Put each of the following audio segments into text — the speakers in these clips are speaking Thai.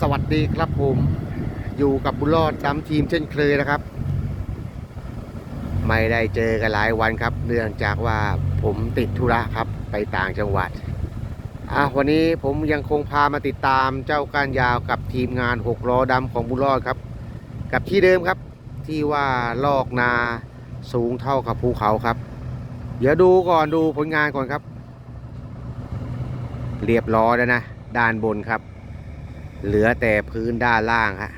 สวัสดีครับผม อยู่กับบุญรอดจำทีมเช่นเคยนะครับ ไม่ได้เจอกันหลายวันครับ เนื่องจากว่าผมติดธุระครับไปต่างจังหวัดอะวันนี้ผมยังคงพามาติดตามเจ้าก้านยาวกับทีมงานหกล้อดำของบุญรอดครับ กับที่เดิมครับ ที่ว่าลอกนาสูงเท่ากับภูเขาครับ เดี๋ยวดูก่อนดูผลงานก่อนครับ เรียบร้อยแล้วนะด้านบนครับ เหลือแต่พื้นด้านล่างฮะ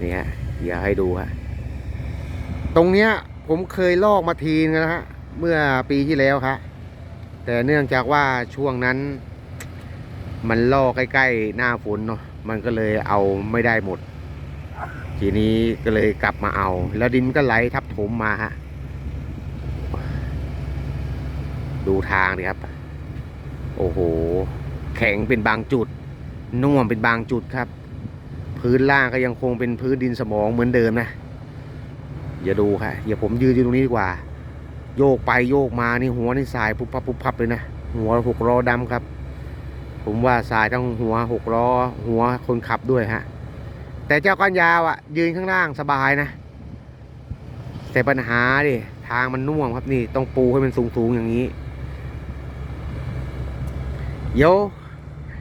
นี่ฮะเดี๋ยวให้ดูฮะตรงเนี้ยผมเคยลอกมาทีนึงนะฮะเมื่อปีที่แล้วครับแต่เนื่องจากว่าช่วงนั้น มันลอกใกล้ๆหน้าฝนเนาะมันก็เลยเอาไม่ได้หมด ทีนี้ก็เลยกลับมาเอา แล้วดินก็ไหลทับถมมาฮะดูทางดิครับ โอ้โห แข็งเป็นบางจุด น่วมเป็นบางจุดครับ พื้นล่างก็ยังคงเป็นพื้นดินสมองเหมือนเดิมนะอย่าดูค่ะอย่าผมยืนอยู่ตรงนี้ดีกว่า โยกไปโยกมานี่หัวนี่สายปุ๊บพับปุ๊บพับเลยนะหัวหกล้อดำครับ ผมว่าสายทั้งหัวหกล้อ หัวคนขับด้วยฮะแต่เจ้าก้านยาวอะ่ะ ยืนข้างล่างสบายนะ แต่ปัญหาดิทางมันน่วมครับนี่ต้องปูให้มันสูงๆอย่างนี้เดี๋ยว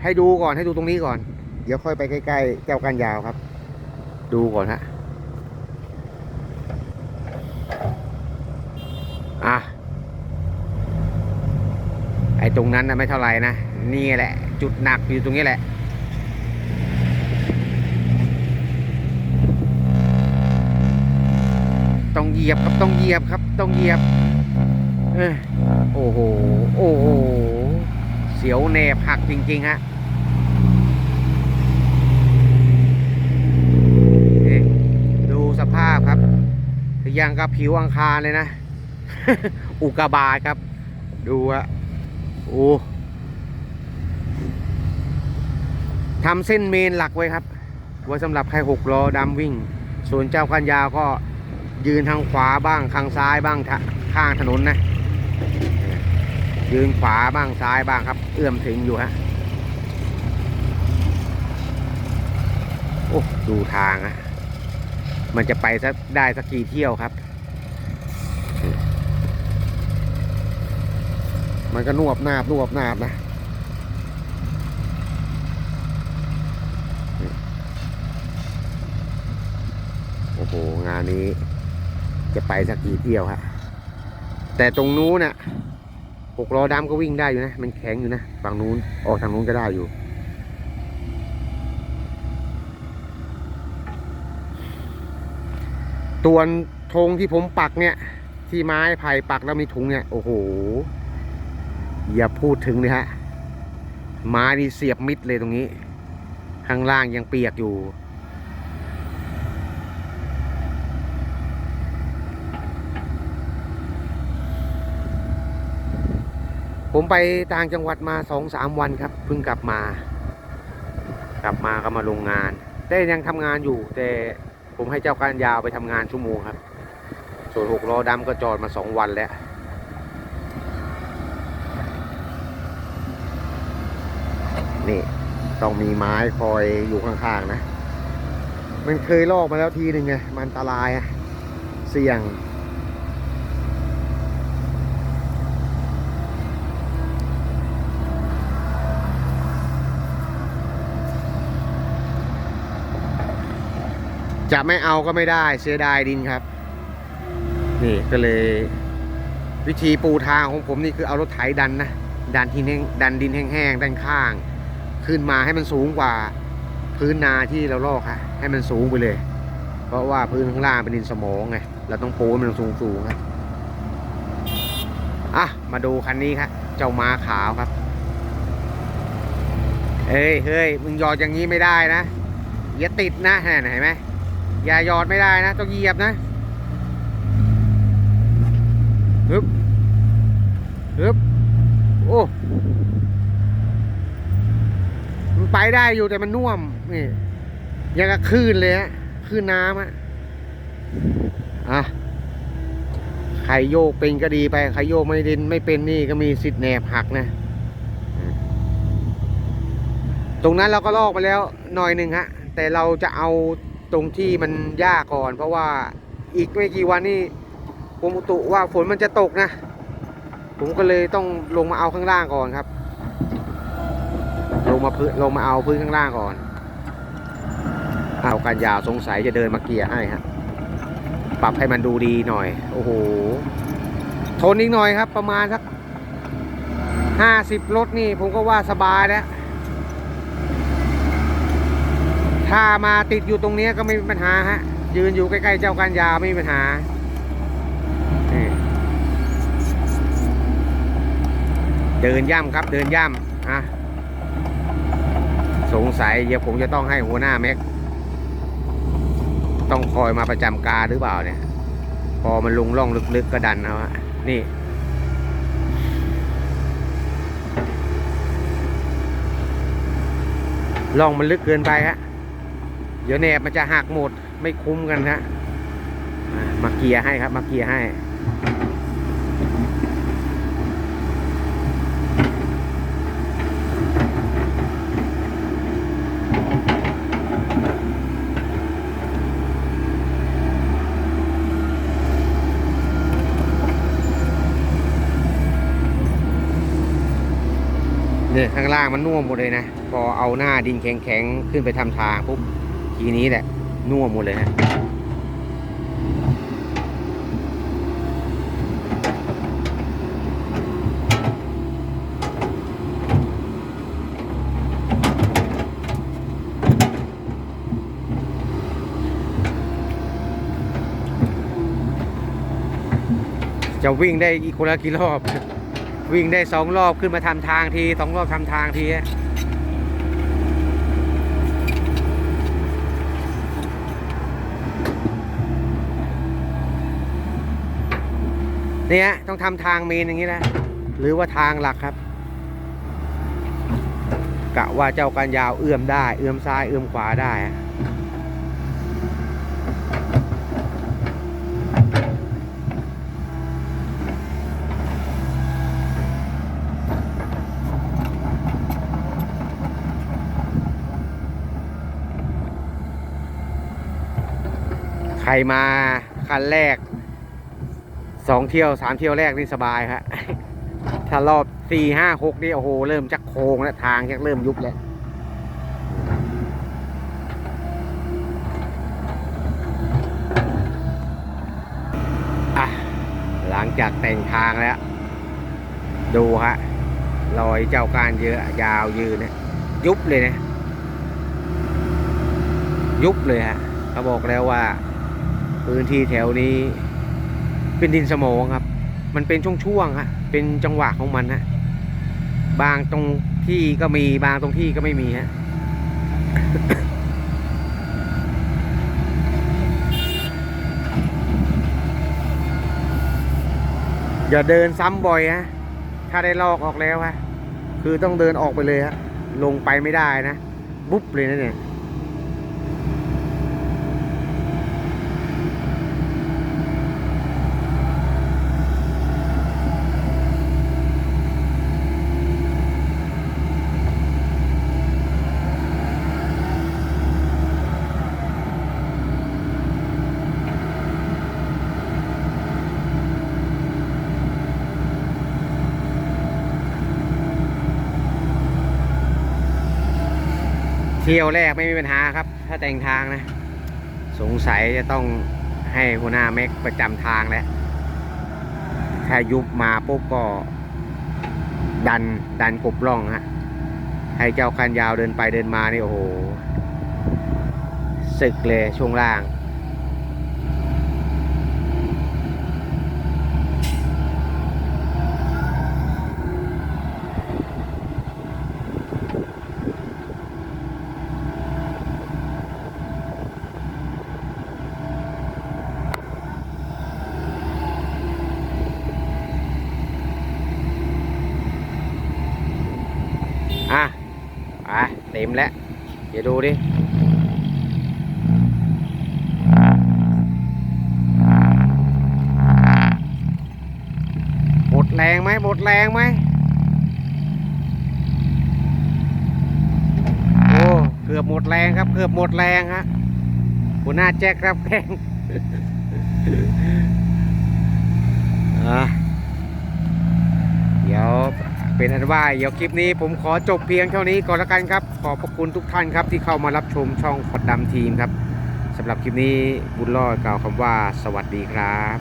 ให้ดูก่อนให้ดูตรงนี้ก่อน เดี๋ยวค่อยไปใกล้ๆเจ้าก้านยาวครับ ดูก่อนฮะอะไอ้ตรงนั้นนะไม่เท่าไหร่นะ นี่แหละ จุดหนักอยู่ตรงนี้แหละต้องเหยียบครับต้องเหยียบครับต้องเหยียบเอ้ยโอ้โหโอ้โห สียวแหนบหักจริง ๆ ฮะดูสภาพครับยังกับผิวอังคารเลยนะ อุกกาบาตครับ ดูอะโอ้ทำเส้นเมนหลักไว้ครับ ไว้สำหรับใครหกล้อดำวิ่ง ส่วนเจ้าคันยาวก็ยืนทางขวาบ้าง ทางซ้ายบ้างข้างถนนนะ ยืนขวาบ้างซ้ายบ้างครับ เอื้อมถึงอยู่ฮะโอ้ดูทางอะมันจะไปสักได้สักกี่เที่ยวครับ มันก็นวบนาบนวบนาบนะโอ้โหงานนี้ จะไปสักกี่เที่ยวฮะแต่ตรงนู้นน่ะ หกล้อดำก็วิ่งได้อยู่นะ มันแข็งอยู่นะ ฝั่งนู้นออกทางนู้นก็ได้อยู่ ตัวนธงที่ผมปักเนี่ย ที่ไม้ไผ่ปักแล้วมีถุงเนี่ย โอ้โห อย่าพูดถึงเลยฮะไม้นี่เสียบมิดเลยตรงนี้ ข้างล่างยังเปียกอยู่ ผมไปต่างจังหวัดมาสองสามวันครับ เพิ่งกลับมา กลับมาก็มาโรงงาน แต่ยังทำงานอยู่ แต่ผมให้เจ้าการยาวไปทำงานชั่วโมงครับ ส่วนหกล้อดำก็จอดมาสองวันแล้วนี่ต้องมีไม้คอยอยู่ข้างๆนะ มันเคยลอกมาแล้วทีหนึ่งไง มันอันตรายอะเสี่ยง จะไม่เอาก็ไม่ได้เสียดายดินครับ นี่ก็เลย วิธีปูทางของผมนี่คือเอารถไถดันนะดันที่แห้งดันดินแห้งๆด้านข้าง ขึ้นมาให้มันสูงกว่าพื้นนาที่เราลอกค่ะ ให้มันสูงไปเลย เพราะว่าพื้นข้างล่างเป็นดินสมองไงเราต้องปูให้มันสูงสูงครับอะมาดูคันนี้ครับเจ้าม้าขาวครับเฮ้ยเฮ้ยมึงหยอดอย่างนี้ไม่ได้นะอย่าติดนะเห็นไหม อย่าหยอดไม่ได้นะ ต้องเหยียบนะฮึบฮึบโอ้มันไปได้อยู่แต่มันน่วมนี่ยังกับคลื่นเลยฮะคลื่นน้ำอะอะใครโยกเป็นก็ดีไปใครโยกไม่ดินไม่เป็นนี่ก็มีสิทธิ์แหนบหักนะ ตรงนั้นเราก็ลอกไปแล้วหน่อยหนึ่งฮะ แต่เราจะเอา ตรงที่มันยากก่อน เพราะว่าอีกไม่กี่วันนี้กรมอุตุว่าฝนมันจะตกนะ ผมก็เลยต้องลงมาเอาข้างล่างก่อนครับ ลงมาพื้นลงมาเอาพื้นข้างล่างก่อนเอาการยาวสงสัยจะเดินมาเกียร์ให้ฮะปรับให้มันดูดีหน่อย โอ้โหทนอีกหน่อยครับ ประมาณสักห้าสิบรถนี่ ผมก็ว่าสบายแล้ว ถ้ามาติดอยู่ตรงนี้ก็ไม่มีปัญหาฮะ ยืนอยู่ใกล้ๆเจ้าการยาไม่มีปัญหาเดินย่ำครับ เดินย่ำอะสงสัยเดี๋ยวผมจะต้องให้หัวหน้าแม็ก ต้องคอยมาประจำการหรือเปล่าเนี่ย พอมันลงร่องลึกๆก็ดันเอาฮะนี่ร่องมันลึกเกินไปฮะ เดี๋ยวแหนบมันจะหักหมดไม่คุ้มกันฮะอะมาเกียร์ให้ครับ มาเกียร์ให้เนี่ยข้างล่างมันน่วมหมดเลยนะ พอเอาหน้าดินแข็งๆ ขึ้นไปทำทางปุ๊บ ทีนี้แหละน่วมหมดเลยฮะจะวิ่งได้อีกคนละกี่รอบ วิ่งได้สองรอบขึ้นมาทำทางทีสองรอบทำทางที เนี่ยต้องทำทางเมนอย่างนี้แหละหรือว่าทางหลักครับ กะว่าเจ้าการยาวเอื้อมได้ เอื้อมซ้ายเอื้อมขวาได้ใครมาคันแรก สองเที่ยวสามเที่ยวแรกนี่สบายครับถ้ารอบสี่ห้าหกนี่โอ้โห เริ่มจักโค้งแล้ว ทางจักเริ่มยุบแล้วอะหลังจากแต่งทางแล้ว ดูฮะรอยเจ้าการเยอะยาวยืนนะยุบเลยนะ ยุบเลยฮะเขาบอกแล้วว่า พื้นที่แถวนี้ เป็นดินสมองครับ มันเป็นช่วงๆฮะเป็นจังหวะของมันฮะบางตรงที่ก็มีบางตรงที่ก็ไม่มีฮะอย่าเดินซ้ำบ่อยฮะถ้าได้ลอกออกแล้วฮะคือต้องเดินออกไปเลยฮะลงไปไม่ได้นะ บุ๊บเลยนะเนี่ย เที่ยวแรกไม่มีปัญหาครับ ถ้าแต่งทางนะ สงสัยจะต้องให้หัวหน้าแม็กประจำทางแล้วถ้ายุบมาปุ๊บก็ ดันดันกบล่องฮะให้เจ้าคันยาวเดินไปเดินมานี่โอ้โห สึกเลยช่วงล่าง อะ ไปเต็มแล้ว เดี๋ยวดูดิหมดแรงไหมหมดแรงไหมโอ้เกือบหมดแรงครับ เกือบหมดแรงฮะหัวหน้าแจ็คครับแข่งอะเดี๋ยว เป็นอันว่าเดี๋ยวคลิปนี้ผมขอจบเพียงเท่านี้ก่อนละกันครับ ขอบพระคุณทุกท่านครับที่เข้ามารับชมช่องขอดดำทีมครับสำหรับคลิปนี้บุญรอดกล่าวคำว่าสวัสดีครับ